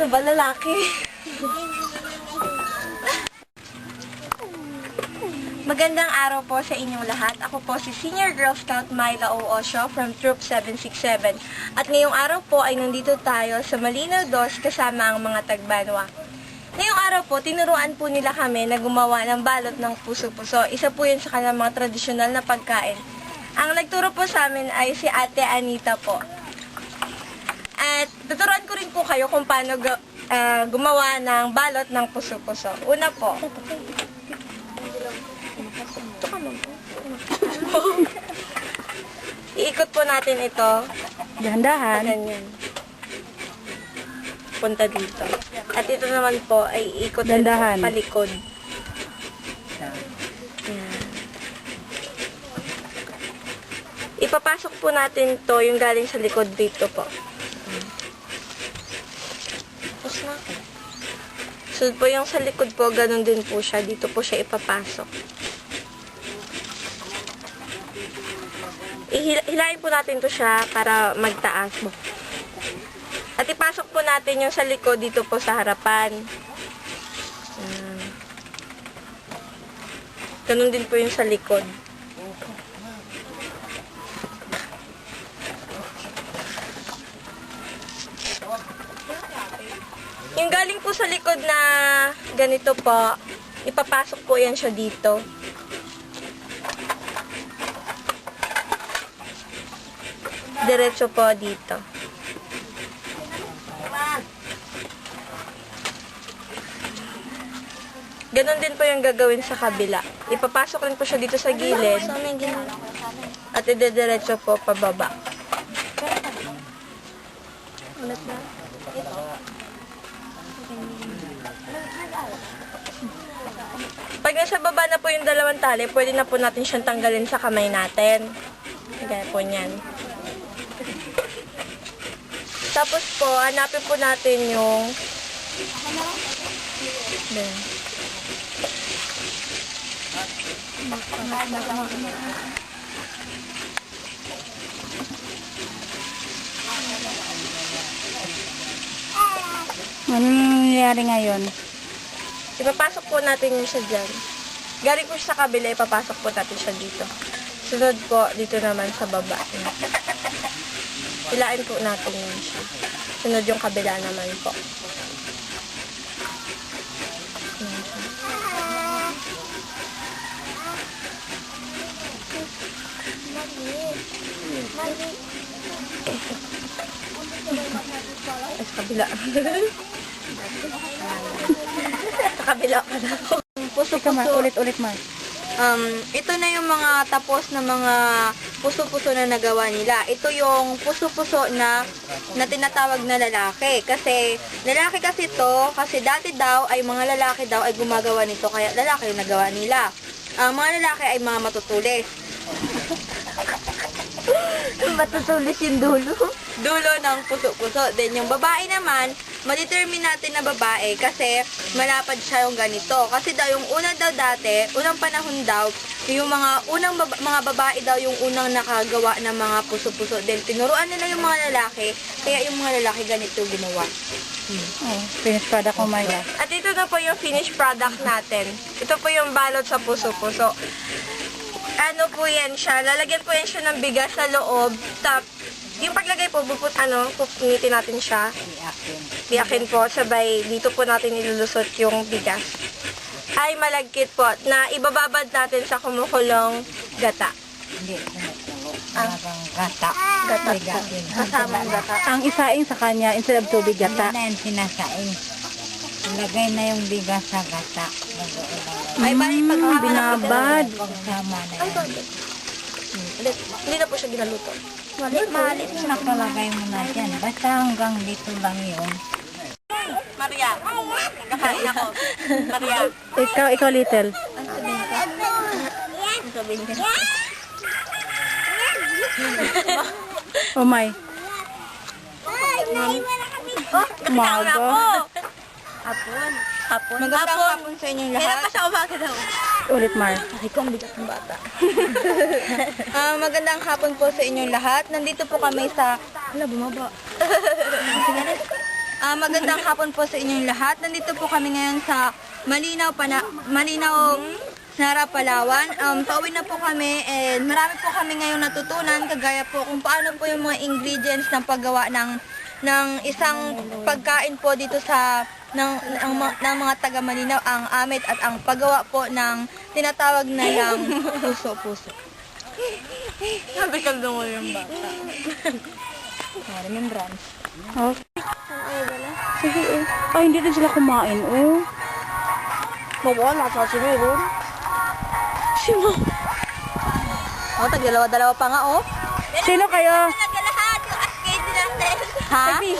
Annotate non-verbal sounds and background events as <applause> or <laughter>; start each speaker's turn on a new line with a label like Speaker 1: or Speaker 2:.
Speaker 1: Ano ba, lalaki? Magandang araw po sa inyong lahat. Ako po si Senior Girl Scout Myla O. Osho from Troop 767. At ngayong araw po ay nandito tayo sa Malinaw Dos kasama ang mga tagbanwa. Ngayong araw po, tinuruan po nila kami na gumawa ng balot ng puso-puso. Isa po yun sa kanilang mga tradisyonal na pagkain. Ang nagturo po sa amin ay si Ate Anita po. At tuturuan ko rin po kayo kung paano ga- ah, gumawa ng balot ng puso-puso. Una po, <laughs> iikot po natin ito.
Speaker 2: Dahan-dahan.
Speaker 1: Ganyan. Punta dito. At ito naman po ay iikot ito
Speaker 2: Dandahan.
Speaker 1: palikod. Ipapasok po natin to yung galing sa likod dito po. Tapos na. Sunod po yung sa likod po, ganun din po siya. Dito po siya ipapasok. Ihila- hilahin po natin to siya para magtaas. At ipasok po natin yung sa likod dito po sa harapan. Ganun din po yung sa likod. Yung galing po sa likod na ganito po, ipapasok po yan siya dito. Diretso po dito. Ganon din po yung gagawin sa kabila. Ipapasok rin po siya dito sa gilid. At idediretso po pababa. Ulit na. Po yung dalawang tali, pwede na po natin siyang tanggalin sa kamay natin. Gaya po niyan. Tapos po, hanapin po natin yung... Ayan.
Speaker 2: Ano nangyayari ngayon?
Speaker 1: Ipapasok po natin yung siya dyan. Galing po sa kabila, ipapasok po natin siya dito. Sunod po, dito naman sa baba. Hilain po natin siya. Sunod yung kabila naman po. Ay, sa kabila. <laughs> sa kabila ka na ako.
Speaker 2: Ika ma, ulit-ulit ma.
Speaker 1: Um, ito na yung mga tapos na mga puso-puso na nagawa nila. Ito yung puso-puso na na tinatawag na lalaki. Kasi lalaki kasi to, kasi dati daw ay mga lalaki daw ay gumagawa nito kaya lalaki yung nagawa nila. Ang mga lalaki ay mga matutulis. matutulis yung dulo? dulo ng puso-puso. Then yung babae naman, ma-determine natin na babae kasi malapad siya yung ganito. Kasi daw yung una daw dati, unang panahon daw, yung mga unang baba- mga babae daw yung unang nakagawa ng mga puso-puso. Then tinuruan nila yung mga lalaki, kaya yung mga lalaki ganito ginawa.
Speaker 2: Oh, finished product ko Maya.
Speaker 1: At ito na po yung finished product natin. Ito po yung balot sa puso-puso. Ano po yan siya? Lalagyan po yan siya ng bigas sa loob. Tap, yung paglagay po, buput, ano, pupunitin natin siya. Biyakin po, sabay dito po natin ilulusot yung bigas. Ay malagkit po na ibababad natin sa kumukulong gata.
Speaker 3: Hindi, tinuturo. Talagang gata.
Speaker 1: Gata po. Kasamang gata.
Speaker 2: Ang isaing sa kanya, instead of tubig
Speaker 3: Hindi
Speaker 2: gata.
Speaker 3: na yung sinasaing. Ilagay na yung bigas sa gata.
Speaker 1: Ay, bali pag
Speaker 2: Mm, binabad.
Speaker 3: Na yan.
Speaker 1: Ulit. Hindi na po siya ginaluto.
Speaker 3: Malit, malit. Nakalagay mo na dyan. Basta hanggang dito lang yun.
Speaker 1: Maria, kakain ako. Maria.
Speaker 2: Ikaw, ikaw little.
Speaker 1: Ano sabihin ka? Ano sabihin ka?
Speaker 2: Oh my.
Speaker 1: Oh,
Speaker 2: Umaga.
Speaker 1: ako. Hapon. Hapon. Magandang hapon sa inyong lahat. Kailan pa sa umaga daw?
Speaker 2: Ulit Mar.
Speaker 1: Ay, ko ang bigat ng bata. <laughs> Ah, magandang hapon po sa inyong lahat. Nandito po kami sa... Hala, bumaba. <laughs> Ah,
Speaker 4: magandang hapon po sa inyong lahat. Nandito po kami ngayon sa Malinaw, Pana Malinaw, Nara, Palawan. Um, pauwi na po kami and marami po kami ngayong natutunan kagaya po kung paano po yung mga ingredients ng paggawa ng ng isang pagkain po dito sa ng, ng, mga- ng mga taga Malinaw ang amit at ang paggawa po ng tinatawag na yung puso-puso. Sabi ka mo yung bata. Remembrance.
Speaker 2: Okay. Sige, eh. Ay, hindi din sila kumain, oh.
Speaker 4: Mawala sa sinuro. Sino? Oh, tagdalawa-dalawa pa nga, oh.
Speaker 2: Sino kayo?
Speaker 4: ไม่มี